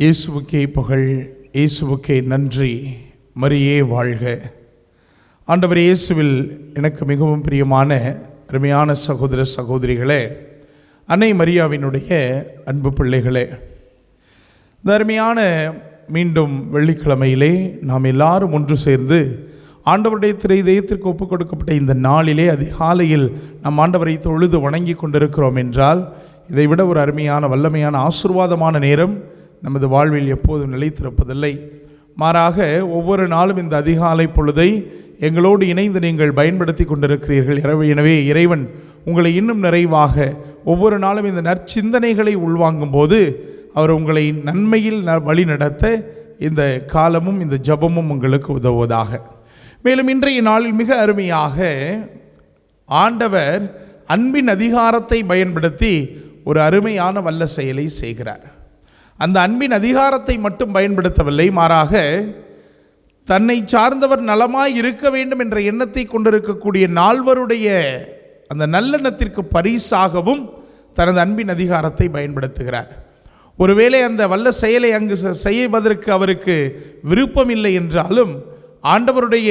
இயேசுவுக்கே புகழ் இயேசுவுக்கே நன்றி. மரியே வாழ்க. ஆண்டவர் இயேசுவில் எனக்கு மிகவும் பிரியமான அருமையான சகோதர சகோதரிகளே அன்னை மரியாவினுடைய அன்பு பிள்ளைகளே இந்த அருமையான மீண்டும் வெள்ளிக்கிழமையிலே நாம் எல்லாரும் ஒன்று சேர்ந்து ஆண்டவருடைய திரை இதயத்திற்கு ஒப்புக் கொடுக்கப்பட்ட இந்த நாளிலே அதிகாலையில் நம் ஆண்டவரை தொழுது வணங்கி கொண்டிருக்கிறோம் என்றால் இதை விட ஒரு அருமையான வல்லமையான ஆசிர்வாதமான நேரம் நமது வாழ்வில் எப்போதும் நிலைத்திருப்பதில்லை. மாறாக ஒவ்வொரு நாளும் இந்த அதிகாலை பொழுதை எங்களோடு இணைந்து நீங்கள் பயன்படுத்தி கொண்டிருக்கிறீர்கள். எனவே எனவே இறைவன் உங்களை இன்னும் நிறைவாக ஒவ்வொரு நாளும் இந்த நற்சிந்தனைகளை உள்வாங்கும் போது அவர் உங்களை நன்மையில் ந- வழி நடத்த இந்த காலமும் இந்த ஜபமும் உங்களுக்கு உதவுவதாக. மேலும் இன்றைய நாளில் மிக அருமையாக ஆண்டவர் அன்பின் அதிகாரத்தை பயன்படுத்தி ஒரு அருமையான வல்ல செயலை செய்கிறார். அந்த அன்பின் அதிகாரத்தை மட்டும் பயன்படுத்தவில்லை மாறாக தன்னை சார்ந்தவர் நலமாய் இருக்க வேண்டும் என்ற எண்ணத்தை கொண்டிருக்கக்கூடிய நால்வருடைய அந்த நல்லெண்ணத்திற்கு பரிசாகவும் தனது அன்பின் அதிகாரத்தை பயன்படுத்துகிறார். ஒருவேளை அந்த வல்ல செயலை அங்கு செ- செய்வதற்கு அவருக்கு விருப்பம் இல்லை என்றாலும் ஆண்டவருடைய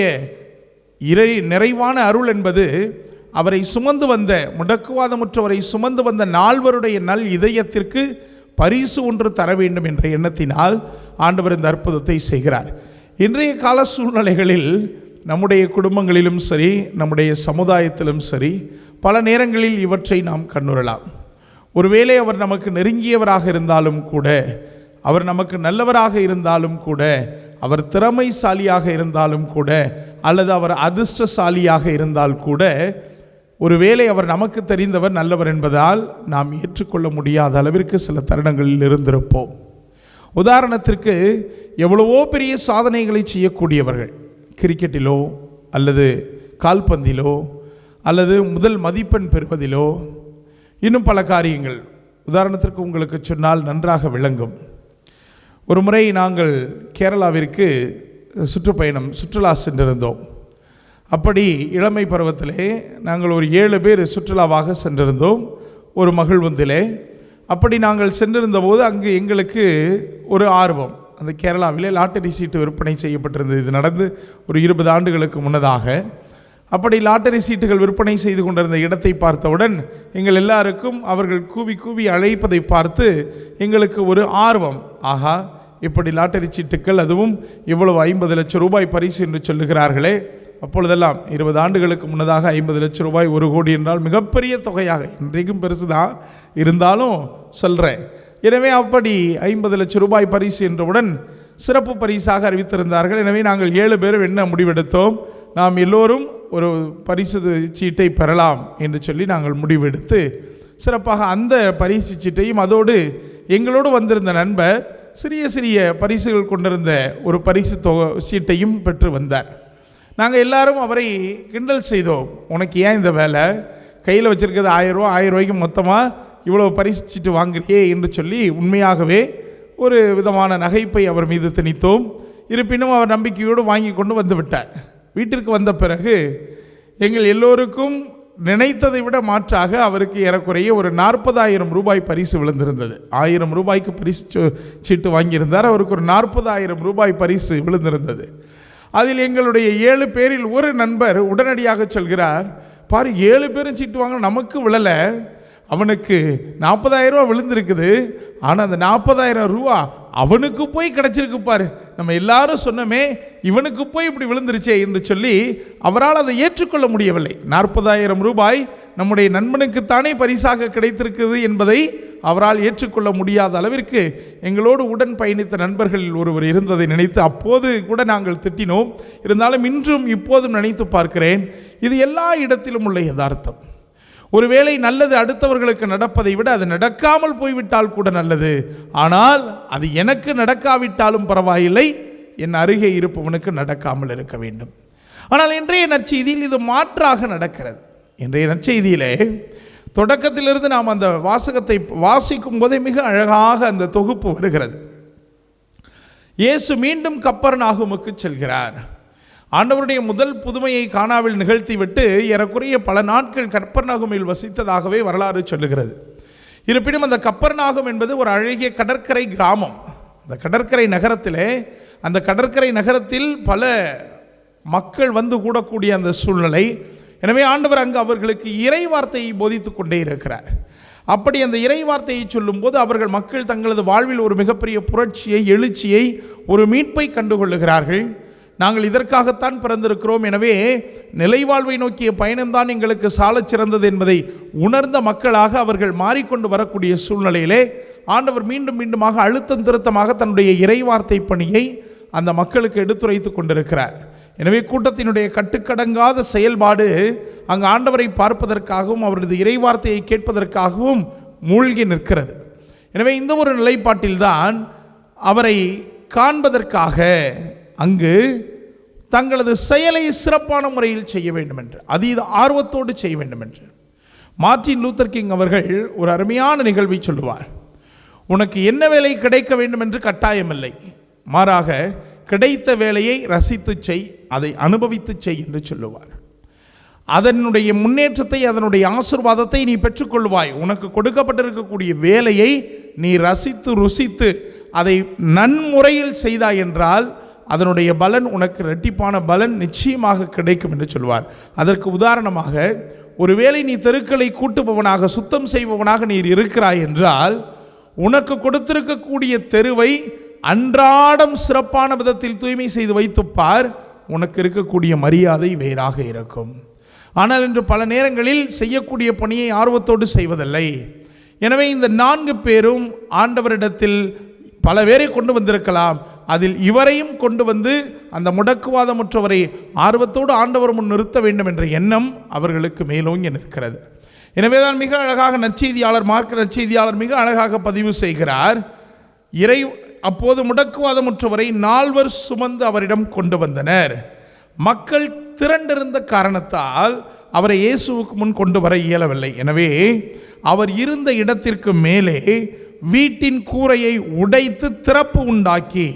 இறை நிறைவான அருள் என்பது அவரை சுமந்து வந்த முடக்குவாதமுற்றவரை சுமந்து வந்த நால்வருடைய நல் இதயத்திற்கு பரிசு ஒன்று தர வேண்டும் என்ற எண்ணத்தினால் ஆண்டவர் இந்த அற்புதத்தை செய்கிறார். இன்றைய கால சூழ்நிலைகளில் நம்முடைய குடும்பங்களிலும் சரி நம்முடைய சமுதாயத்திலும் சரி பல நேரங்களில் இவற்றை நாம் கண்ணுறலாம். ஒருவேளை அவர் நமக்கு நெருங்கியவராக இருந்தாலும் கூட அவர் நமக்கு நல்லவராக இருந்தாலும் கூட அவர் திறமைசாலியாக இருந்தாலும் கூட அல்லது அவர் அதிர்ஷ்டசாலியாக இருந்தால் கூட ஒருவேளை அவர் நமக்கு தெரிந்தவர் நல்லவர் என்பதால் நாம் ஏற்றுக்கொள்ள முடியாத அளவிற்கு சில தருணங்களில் இருந்திருப்போம். உதாரணத்திற்கு எவ்வளவோ பெரிய சாதனைகளை செய்யக்கூடியவர்கள் கிரிக்கெட்டிலோ அல்லது கால்பந்திலோ அல்லது முதல் மதிப்பெண் பெறுவதிலோ இன்னும் பல காரியங்கள். உதாரணத்திற்கு உங்களுக்கு சொன்னால் நன்றாக விளங்கும். ஒரு முறை நாங்கள் கேரளாவிற்கு சுற்றுப்பயணம் சுற்றுலா சென்றிருந்தோம். அப்படி இளமை பருவத்திலே நாங்கள் ஒரு ஏழு பேர் சுற்றுலாவாக சென்றிருந்தோம். ஒரு மகிழ்வந்திலே அப்படி நாங்கள் சென்றிருந்த போது அங்கு எங்களுக்கு ஒரு ஆர்வம். அந்த கேரளாவிலே லாட்டரி சீட்டு விற்பனை செய்யப்பட்டிருந்தது. இது நடந்து ஒரு இருபது ஆண்டுகளுக்கு முன்னதாக. அப்படி லாட்டரி சீட்டுகள் விற்பனை செய்து கொண்டிருந்த இடத்தை பார்த்தவுடன் எங்கள் எல்லாருக்கும் அவர்கள் கூவி கூவி அழைப்பதை பார்த்து எங்களுக்கு ஒரு ஆர்வம். ஆகா இப்படி லாட்டரி சீட்டுகள் அதுவும் இவ்வளவு ஐம்பது லட்சம் ரூபாய் பரிசு என்று சொல்லுகிறார்களே. அப்பொழுதெல்லாம் இருபது ஆண்டுகளுக்கு முன்னதாக ஐம்பது லட்சம் ரூபாய் ஒரு கோடி என்றால் மிகப்பெரிய தொகையாக இன்றைக்கும் பெருசு தான் இருந்தாலும் சொல்கிறேன் எனவே அப்படி ஐம்பது லட்சம் ரூபாய் பரிசு என்றவுடன் சிறப்பு பரிசாக அறிவித்திருந்தார்கள். எனவே நாங்கள் ஏழு பேரும் என்ன முடிவெடுத்தோம்? நாம் எல்லோரும் ஒரு பரிசு சீட்டை பெறலாம் என்று சொல்லி நாங்கள் முடிவெடுத்து சிறப்பாக அந்த பரிசு சீட்டையும் அதோடு எங்களோடு வந்திருந்த நண்பர் சிறிய சிறிய பரிசுகள் கொண்டிருந்த ஒரு பரிசு தொகை சீட்டையும் பெற்று வந்தார். நாங்கள் எல்லாரும் அவரை கிண்டல் செய்தோம். உனக்கு ஏன் இந்த வேலை? கையில் வச்சுருக்கிறது ஆயிரம் ரூபா ஆயிரம் ரூபாய்க்கு மொத்தமாக இவ்வளோ பரிசு சீட்டு வாங்குறியே? என்று சொல்லி உண்மையாகவே ஒரு விதமான நகைப்பை அவர் மீது திணித்தோம். இருப்பினும் அவர் நம்பிக்கையோடு வாங்கி கொண்டு வந்து விட்டார். வீட்டிற்கு வந்த பிறகு எங்கள் எல்லோருக்கும் நினைத்ததை விட மாற்றாக அவருக்கு ஏறக்குறைய ஒரு நாற்பதாயிரம் ரூபாய் பரிசு விழுந்திருந்தது. ஆயிரம் ரூபாய்க்கு பரிசு சீட்டு வாங்கியிருந்தார். அவருக்கு ஒரு நாற்பதாயிரம் ரூபாய் பரிசு விழுந்திருந்தது. அதில் எங்களுடைய ஏழு பேரில் ஒரு நண்பர் உடனடியாக சொல்கிறார் பாரு ஏழு பேரும் சீட்டு வாங்க நமக்கு விழலை. அவனுக்கு நாற்பதாயிரம் ரூபா விழுந்திருக்குது. ஆனால் அந்த நாற்பதாயிரம் ரூபா அவனுக்கு போய் கிடச்சிருக்கு பாரு. நம்ம எல்லாரும் சொன்னோமே இவனுக்கு போய் இப்படி விழுந்துருச்சே என்று சொல்லி அவரால் அதை ஏற்றுக்கொள்ள முடியவில்லை. நாற்பதாயிரம் ரூபாய் நம்முடைய நண்பனுக்குத்தானே பரிசாக கிடைத்திருக்கிறது என்பதை அவரால் ஏற்றுக்கொள்ள முடியாத அளவிற்கு எங்களோடு உடன் பயணித்த நண்பர்களில் ஒருவர் இருந்ததை நினைத்து அப்போது கூட நாங்கள் திட்டினோம். இருந்தாலும் இன்றும் இப்போதும் நினைத்து பார்க்கிறேன் இது எல்லா இடத்திலும் உள்ள யதார்த்தம். ஒருவேளை நல்லது அடுத்தவர்களுக்கு நடப்பதை விட அது நடக்காமல் போய்விட்டால் கூட நல்லது. ஆனால் அது எனக்கு நடக்காவிட்டாலும் பரவாயில்லை. என் அருகே இருப்பவனுக்கு நடக்காமல் இருக்க வேண்டும். ஆனால் இன்றைய நற்செய்தியில் இது மாற்றாக நடக்கிறது. இன்றைய நற்செய்தியிலே தொடக்கத்திலிருந்து நாம் அந்த வாசகத்தை வாசிக்கும் போதே மிக அழகாக அந்த தொகுப்பு வருகிறது. இயேசு மீண்டும் கப்பர்நாகுமுக்கு செல்கிறார். ஆண்டவருடைய முதல் புதுமையை கானாவில் நிகழ்த்திவிட்டு ஏறக்குறைய பல நாட்கள் கப்பர்நாகுமில் வசித்ததாகவே வரலாறு சொல்லுகிறது. இருப்பினும் அந்த கப்பர்நாகம் என்பது ஒரு அழகிய கடற்கரை கிராமம். அந்த கடற்கரை நகரத்திலே அந்த கடற்கரை நகரத்தில் பல மக்கள் வந்து கூடக்கூடிய அந்த சூழ்நிலை. எனவே ஆண்டவர் அங்கு அவர்களுக்கு இறை வார்த்தையை போதித்து கொண்டே இருக்கிறார். அப்படி அந்த இறை வார்த்தையை சொல்லும்போது அவர்கள் மக்கள் தங்களது வாழ்வில் ஒரு மிகப்பெரிய புரட்சியை எழுச்சியை ஒரு மீட்பை கண்டுகொள்ளுகிறார்கள். நாங்கள் இதற்காகத்தான் பிறந்திருக்கிறோம். எனவே நிலைவாழ்வை நோக்கிய பயணம்தான் எங்களுக்கு சாலச் சிறந்தது என்பதை உணர்ந்த மக்களாக அவர்கள் மாறிக்கொண்டு வரக்கூடிய சூழ்நிலையிலே ஆண்டவர் மீண்டும் மீண்டுமாக அழுத்தம் திருத்தமாக தன்னுடைய இறைவார்த்தை பணியை அந்த மக்களுக்கு எடுத்துரைத்து கொண்டிருக்கிறார். எனவே கூட்டத்தினுடைய கட்டுக்கடங்காத செயல்பாடு அங்கு ஆண்டவரை பார்ப்பதற்காகவும் அவரது இறைவார்த்தையை கேட்பதற்காகவும் மூழ்கி நிற்கிறது. எனவே இந்த ஒரு நிலைப்பாட்டில்தான் அவரை காண்பதற்காக அங்கு தங்களது செயலை சிறப்பான முறையில் செய்ய வேண்டும் என்று அதீத ஆர்வத்தோடு செய்ய வேண்டும் என்று மார்ட்டின் லூத்தர் கிங் அவர்கள் ஒரு அருமையான நிகழ்வை சொல்லுவார். உனக்கு என்ன வேலை கிடைக்க வேண்டும் என்று கட்டாயமில்லை. மாறாக கிடைத்த வேலையை ரசித்து செய் அதை அனுபவித்து செய் என்று சொல்லுவார். அதனுடைய முன்னேற்றத்தை அதனுடைய ஆசிர்வாதத்தை நீ பெற்றுக்கொள்வாய். உனக்கு கொடுக்கப்பட்டிருக்கக்கூடிய வேலையை நீ ரசித்து ருசித்து அதை நன்முறையில் செய்தாய் என்றால் அதனுடைய பலன் உனக்கு இரட்டிப்பான பலன் நிச்சயமாக கிடைக்கும் என்று சொல்வார். அதற்கு உதாரணமாக ஒருவேளை நீ தெருக்களை கூட்டுபவனாக சுத்தம் செய்பவனாக நீர் இருக்கிறாய் என்றால் உனக்கு கொடுத்திருக்கக்கூடிய தெருவை அன்றாடம் சிறப்பான விதத்தில் தூய்மை செய்து வைத்துப்பார் உனக்கு இருக்கக்கூடிய மரியாதை வேறாக இருக்கும். ஆனால் இன்று பல நேரங்களில் செய்யக்கூடிய பணியை ஆர்வத்தோடு செய்வதில்லை. எனவே இந்த நான்கு பேரும் ஆண்டவரிடத்தில் பல பேரை கொண்டு வந்திருக்கலாம். அதில் இவரையும் கொண்டு வந்து அந்த முடக்குவாதமுற்றவரை ஆர்வத்தோடு ஆண்டவர் முன் நிறுத்த வேண்டும் என்ற எண்ணம் அவர்களுக்கு மேலோங்கி நிற்கிறது. எனவேதான் மிக அழகாக நற்செய்தியாளர் மார்க்க நற்செய்தியாளர் மிக அழகாக பதிவு செய்கிறார். இறை அப்போது முடக்குவாதமுற்றவரை நால்வர் சுமந்து அவரிடம் கொண்டு வந்தனர். மக்கள் திரண்டிருந்த காரணத்தால் அவரை இயேசுவுக்கு முன் கொண்டு வர இயலவில்லை. எனவே அவர் இருந்த இடத்திற்கு மேலே வீட்டின் கூரையை உடைத்து திறப்பு உண்டாக்கி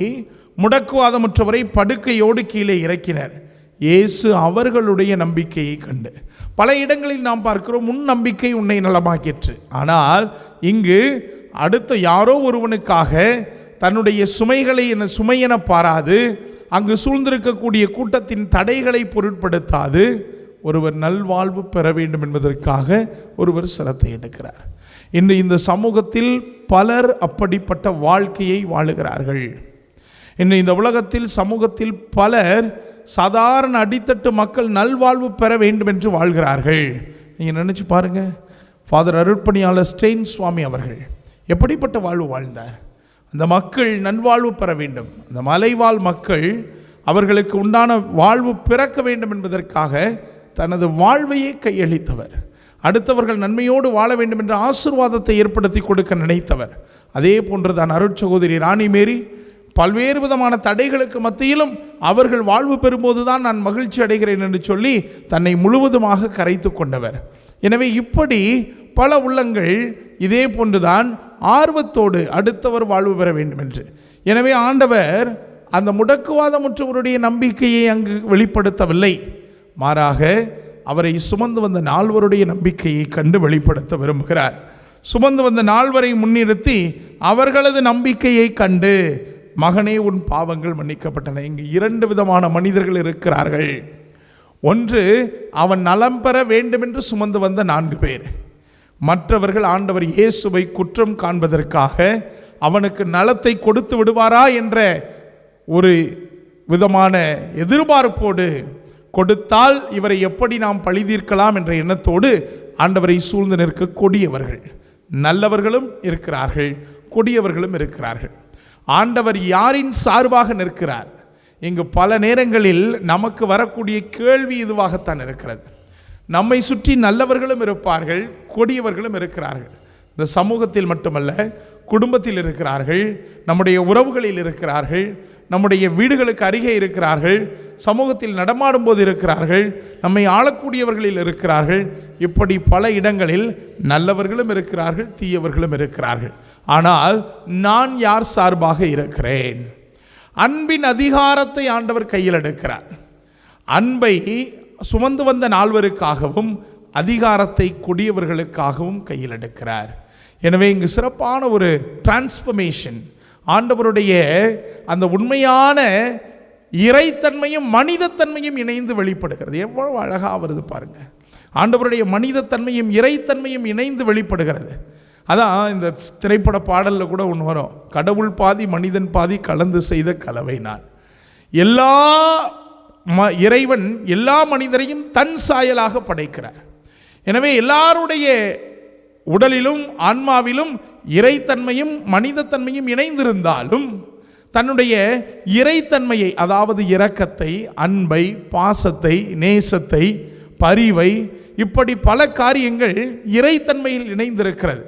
முடக்குவாதமற்றவரை படுக்கையோடு கீழே இறக்கினர். இயேசு அவர்களுடைய நம்பிக்கையை கண்டு பல இடங்களில் நாம் பார்க்கிறோம் முன் நம்பிக்கை உன்னை நலமாக்கிற்று. ஆனால் இங்கு அடுத்த யாரோ ஒருவனுக்காக தன்னுடைய சுமைகளை என சுமை என பாராது அங்கு சூழ்ந்திருக்கக்கூடிய கூட்டத்தின் தடைகளை பொருட்படுத்தாது. ஒருவர் நல்வாழ்வு பெற வேண்டும் என்பதற்காக ஒருவர் சிரத்தை எடுக்கிறார். இன்று இந்த சமூகத்தில் பலர் அப்படிப்பட்ட வாழ்க்கையை வாழுகிறார்கள். இன்று இந்த உலகத்தில் சமூகத்தில் பலர் சாதாரண அடித்தட்டு மக்கள் நல்வாழ்வு பெற வேண்டும் என்று வாழ்கிறார்கள். நீங்கள் நினச்சி பாருங்க. ஃபாதர் அருட்பணியாளர் ஸ்டெயின் சுவாமி அவர்கள் எப்படிப்பட்ட வாழ்வு வாழ்ந்தார்? அந்த மக்கள் நல்வாழ்வு பெற வேண்டும். அந்த மலைவாழ் மக்கள் அவர்களுக்கு உண்டான வாழ்வு பிறக்க வேண்டும் என்பதற்காக தனது வாழ்வையே கையளித்தவர். அடுத்தவர்கள் நன்மையோடு வாழ வேண்டும் என்ற ஆசிர்வாதத்தை ஏற்படுத்தி கொடுக்க நினைத்தவர். அதே போன்று தான் அருட்சகோதரி ராணி மேரி பல்வேறு விதமான தடைகளுக்கு மத்தியிலும் அவர்கள் வாழ்வு பெறும்போது தான் நான் மகிழ்ச்சி அடைகிறேன் என்று சொல்லி தன்னை முழுவதுமாக கரைத்து கொண்டவர். எனவே இப்படி பல உள்ளங்கள் இதே போன்றுதான் ஆர்வத்தோடு அடுத்தவர் வாழ்வு பெற வேண்டும் என்று. எனவே ஆண்டவர் அந்த முடக்குவாதமுற்றவருடைய நம்பிக்கையை அங்கு வெளிப்படுத்தவில்லை. மாறாக அவரை சுமந்து வந்த நால்வருடைய நம்பிக்கையை கண்டு வெளிப்படுத்த விரும்புகிறார். சுமந்து வந்த நால்வரை முன்னிறுத்தி அவர்களது நம்பிக்கையை கண்டு மகனே உன் பாவங்கள் மன்னிக்கப்பட்டன. இங்கு இரண்டு விதமான மனிதர்கள் இருக்கிறார்கள். ஒன்று அவன் நலம் பெற வேண்டுமென்று சுமந்து வந்த நான்கு பேர். மற்றவர்கள் ஆண்டவர் இயேசுவை குற்றம் காண்பதற்காக அவனுக்கு நலத்தை கொடுத்து விடுவாரா என்ற ஒரு விதமான எதிர்பார்ப்போடு கொடுத்தால் இவரை எப்படி நாம் பழிதீர்க்கலாம் என்ற எண்ணத்தோடு ஆண்டவரை சூழ்ந்து நிற்க கொடியவர்கள். நல்லவர்களும் இருக்கிறார்கள் கொடியவர்களும் இருக்கிறார்கள். ஆண்டவர் யாரின் சார்பாக நிற்கிறார்? இங்கு பல நேரங்களில் நமக்கு வரக்கூடிய கேள்வி இதுவாகத்தான் இருக்கிறது. நம்மை சுற்றி நல்லவர்களும் இருப்பார்கள் கொடியவர்களும் இருக்கிறார்கள். இந்த சமூகத்தில் மட்டுமல்ல குடும்பத்தில் இருக்கிறார்கள் நம்முடைய உறவுகளில் இருக்கிறார்கள் நம்முடைய வீடுகளுக்கு அருகே இருக்கிறார்கள் சமூகத்தில் நடமாடும் போது இருக்கிறார்கள் நம்மை ஆளக்கூடியவர்களில் இருக்கிறார்கள் இப்படி பல இடங்களில் நல்லவர்களும் இருக்கிறார்கள் தீயவர்களும் இருக்கிறார்கள். ஆனால் நான் யார் சார்பாக இருக்கிறேன்? அன்பின் அதிகாரத்தை ஆண்டவர் கையில் எடுக்கிறார். அன்பை சுமந்து வந்த நால்வருக்காகவும் அதிகாரத்தை கொடியவர்களுக்காகவும் கையில் எடுக்கிறார். எனவே இங்கு சிறப்பான ஒரு டிரான்ஸ்ஃபர்மேஷன் ஆண்டவருடைய அந்த உண்மையான இறைத்தன்மையும் மனிதத்தன்மையும் இணைந்து வெளிப்படுகிறது. எவ்வளவு அழகாக வருது பாருங்கள் ஆண்டவருடைய மனிதத்தன்மையும் இறைத்தன்மையும் இணைந்து வெளிப்படுகிறது. அதான் இந்த திரைப்பட பாடலில் கூட ஒன்று வரும். கடவுள் பாதி மனிதன் பாதி கலந்து செய்த கலவை நான். எல்லா ம இறைவன் எல்லா மனிதரையும் தன் சாயலாக படைக்கிறார். எனவே எல்லாருடைய உடலிலும் ஆன்மாவிலும் இறைத்தன்மையும் மனிதத்தன்மையும் இணைந்திருந்தாலும் தன்னுடைய இறைத்தன்மையை அதாவது இரக்கத்தை அன்பை பாசத்தை நேசத்தை பரிவை இப்படி பல காரியங்கள் இறைத்தன்மையில் இணைந்திருக்கிறது.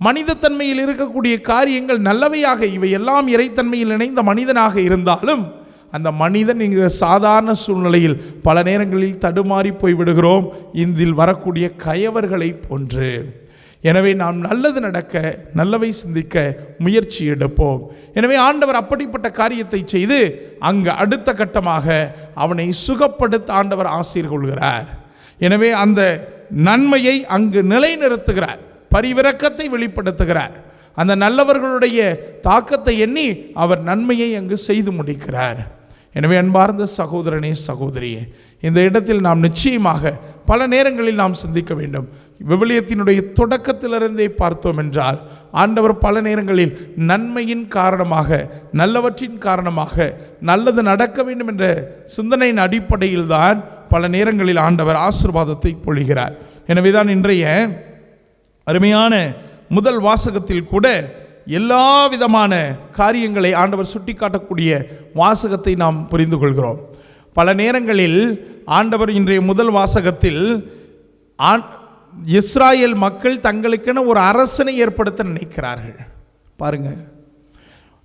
மனிதத்தன்மையில் இருக்கக்கூடிய காரியங்கள் நல்லவையாக இவை எல்லாம் இறைத்தன்மையில் இணைந்த மனிதனாக இருந்தாலும் அந்த மனிதன் இங்கு சாதாரண சூழ்நிலையில் பல நேரங்களில் தடுமாறி போய்விடுகிறோம். இதில் வரக்கூடிய கயவர்களை போன்று. எனவே நாம் நல்லது நடக்க நல்லவை சிந்திக்க முயற்சி எடுப்போம். எனவே ஆண்டவர் அப்படிப்பட்ட காரியத்தை செய்து அங்கு அடுத்த கட்டமாக அவனை சுகப்படுத்த ஆண்டவர் ஆசீர் கொள்கிறார். எனவே அந்த நன்மையை அங்கு நிலைநிறுத்துகிறார். பரிவிறக்கத்தை வெளிப்படுத்துகிறார். அந்த நல்லவர்களுடைய தாக்கத்தை எண்ணி அவர் நன்மையை அங்கு செய்து முடிக்கிறார். எனவே அன்பார்ந்த சகோதரனே சகோதரியே இந்த இடத்தில் நாம் நிச்சயமாக பல நேரங்களில் நாம் சிந்திக்க வேண்டும். விவிலியத்தினுடைய தொடக்கத்திலிருந்தே பார்த்தோம் என்றால் ஆண்டவர் பல நேரங்களில் நன்மையின் காரணமாக நல்லவற்றின் காரணமாக நல்லது நடக்க வேண்டும் என்ற சிந்தனையின் அடிப்படையில் தான் பல நேரங்களில் ஆண்டவர் ஆசிர்வாதத்தை பொழிகிறார். எனவேதான் இன்றைய அருமையான முதல் வாசகத்தில் கூட எல்லா விதமான காரியங்களை ஆண்டவர் சுட்டிக்காட்டக்கூடிய வாசகத்தை நாம் புரிந்து கொள்கிறோம். பல நேரங்களில் ஆண்டவர் இன்றைய முதல் வாசகத்தில் ஆண் இஸ்ராயேல் மக்கள் தங்களுக்கென ஒரு அரசனை ஏற்படுத்த நினைக்கிறார்கள். பாருங்க.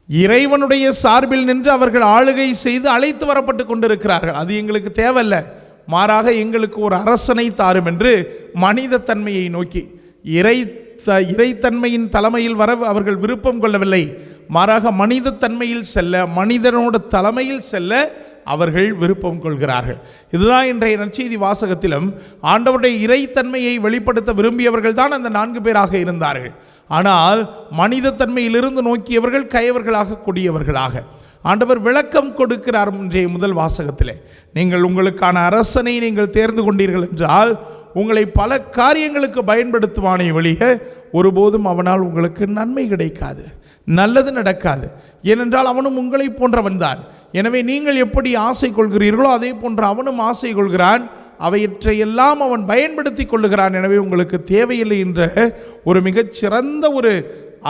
இறைவனுடைய சார்பில் நின்று அவர்கள் ஆளுகை செய்து அழைத்து வரப்பட்டு கொண்டிருக்கிறார்கள். அது எங்களுக்கு தேவையில்ல. மாறாக எங்களுக்கு ஒரு அரசனை தாரும் என்று மனிதத்தன்மையை நோக்கி. இறை த- இறைத்தன்மையின் தலைமையில் வர அவர்கள் விருப்பம் கொள்ளவில்லை. மாறாக மனிதத்தன்மையில் செல்ல மனிதனோட தலைமையில் செல்ல அவர்கள் விருப்பம் கொள்கிறார்கள். இதுதான் இன்றைய நற்செய்தி வாசகத்திலும் ஆண்டவருடைய இறைத்தன்மையை வெளிப்படுத்த விரும்பியவர்கள் தான் அந்த நான்கு பேராக இருந்தார்கள். ஆனால் மனிதத்தன்மையிலிருந்து நோக்கியவர்கள் கயவர்களாக கொடியவர்களாக. ஆண்டவர் விளக்கம் கொடுக்கிறார் இன்றைய முதல் வாசகத்திலே. நீங்கள் உங்களுக்கான அரசனை நீங்கள் தேர்ந்து கொண்டீர்கள் என்றால் உங்களை பல காரியங்களுக்கு பயன்படுத்துவானே வெளிய ஒருபோதும் அவனால் உங்களுக்கு நன்மை கிடைக்காது நல்லது நடக்காது. ஏனென்றால் அவனும் உங்களை போன்றவன் தான் எனவே நீங்கள் எப்படி ஆசை கொள்கிறீர்களோ அதே போன்று அவனும் ஆசை கொள்கிறான். அவையற்றையெல்லாம் அவன் பயன்படுத்தி கொள்ளுகிறான். எனவே உங்களுக்கு தேவையில்லை என்ற ஒரு மிகச்சிறந்த ஒரு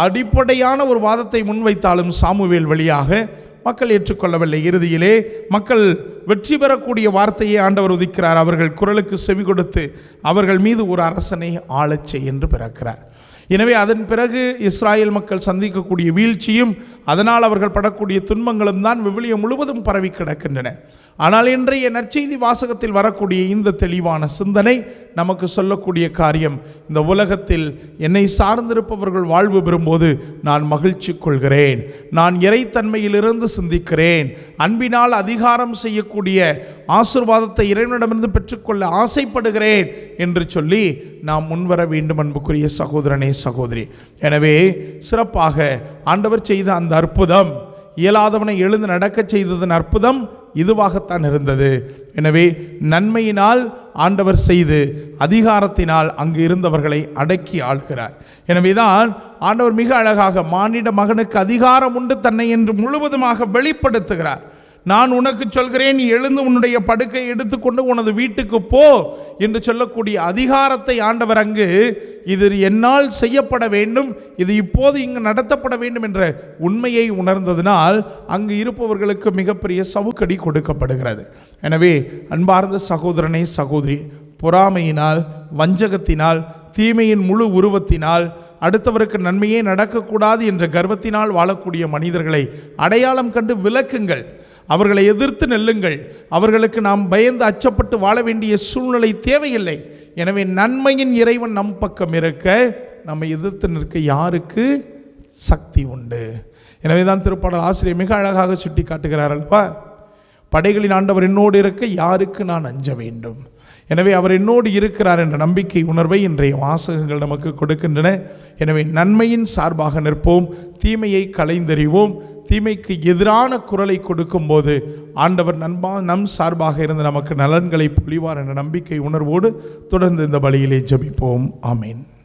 அடிப்படையான ஒரு வாதத்தை முன்வைத்தாலும் சாமுவேல் வழியாக மக்கள் ஏற்றுக்கொள்ளவில்லை. இறுதியிலே மக்கள் வெற்றி பெறக்கூடிய வார்த்தையை ஆண்டவர் உதிக்கிறார். அவர்கள் குரலுக்கு செவி கொடுத்து அவர்கள் மீது ஒரு அரசனை ஆளச் என்று பிறக்கிறார். எனவே அதன் பிறகு இஸ்ராயல் மக்கள் சந்திக்கக்கூடிய வீழ்ச்சியும் அதனால் அவர்கள் படக்கூடிய துன்பங்களும் தான் விவிலியம் முழுவதும் பரவி கிடக்கின்றன. ஆனால் இன்றைய நற்செய்தி வாசகத்தில் வரக்கூடிய இந்த தெளிவான சிந்தனை நமக்கு சொல்லக்கூடிய காரியம் இந்த உலகத்தில் என்னை சார்ந்திருப்பவர்கள் வாழ்வு பெறும்போது நான் மகிழ்ச்சி கொள்கிறேன். நான் இறைத்தன்மையிலிருந்து சிந்திக்கிறேன். அன்பினால் அதிகாரம் செய்யக்கூடிய ஆசிர்வாதத்தை இறைவனிடமிருந்து பெற்றுக்கொள்ள ஆசைப்படுகிறேன் என்று சொல்லி நாம் முன்வர வேண்டும் அன்புக்குரிய சகோதரனே சகோதரி. எனவே சிறப்பாக ஆண்டவர் செய்த அந்த அற்புதம் இயலாதவனை எழுந்து நடக்கச் செய்ததன் அற்புதம் இதுவாகத்தான் இருந்தது. எனவே நன்மையினால் ஆண்டவர் செய்து அதிகாரத்தினால் அங்கு இருந்தவர்களை அடக்கி ஆள்கிறார். எனவேதான் ஆண்டவர் மிக அழகாக மானிட மகனுக்கு அதிகாரம் உண்டு தன்னை என்று முழுவதுமாக வெளிப்படுத்துகிறார். நான் உனக்கு சொல்கிறேன் நீ எழுந்து உன்னுடைய படுக்கை எடுத்துக்கொண்டு உனது வீட்டுக்கு போ என்று சொல்லக்கூடிய அதிகாரத்தை ஆண்டவர் அங்கு இது என்னால் செய்யப்பட வேண்டும் இது இப்போது இங்கு நடத்தப்பட வேண்டும் என்ற உண்மையை உணர்ந்ததினால் அங்கு இருப்பவர்களுக்கு மிகப்பெரிய சவுக்கடி கொடுக்கப்படுகிறது. எனவே அன்பார்ந்த சகோதரனே சகோதரி பொறாமையினால் வஞ்சகத்தினால் தீமையின் முழு உருவத்தினால் அடுத்தவருக்கு நன்மையே நடக்கக்கூடாது என்ற கர்வத்தினால் வாழக்கூடிய மனிதர்களை அடையாளம் கண்டு விளக்குங்கள். அவர்களை எதிர்த்து நெல்லுங்கள். அவர்களுக்கு நாம் பயந்து அச்சப்பட்டு வாழ வேண்டிய சூழ்நிலை தேவையில்லை. எனவே நன்மையின் இறைவன் நம் பக்கம் இருக்க நம்மை எதிர்த்து நிற்க யாருக்கு சக்தி உண்டு? எனவே தான் திருப்பாடல் ஆசிரியர் மிக அழகாக சுட்டி காட்டுகிறார் அல்வா படைகளின் ஆண்டவர் என்னோடு இருக்க யாருக்கு நான் அஞ்ச வேண்டும்? எனவே அவர் என்னோடு இருக்கிறார் என்ற நம்பிக்கை உணர்வை இன்றைய வாசகங்கள் நமக்கு கொடுக்கின்றன. எனவே நன்மையின் சார்பாக நிற்போம். தீமையை கலைந்தறிவோம் தீமைக்கு எதிரான குரலை கொடுக்கும்போது ஆண்டவர் நண்பா நம் சார்பாக இருந்து நமக்கு நலன்களை பொழிவார் என்ற நம்பிக்கை உணர்வோடு தொடர்ந்து இந்த வழியிலே ஜெபிப்போம். ஆமேன்.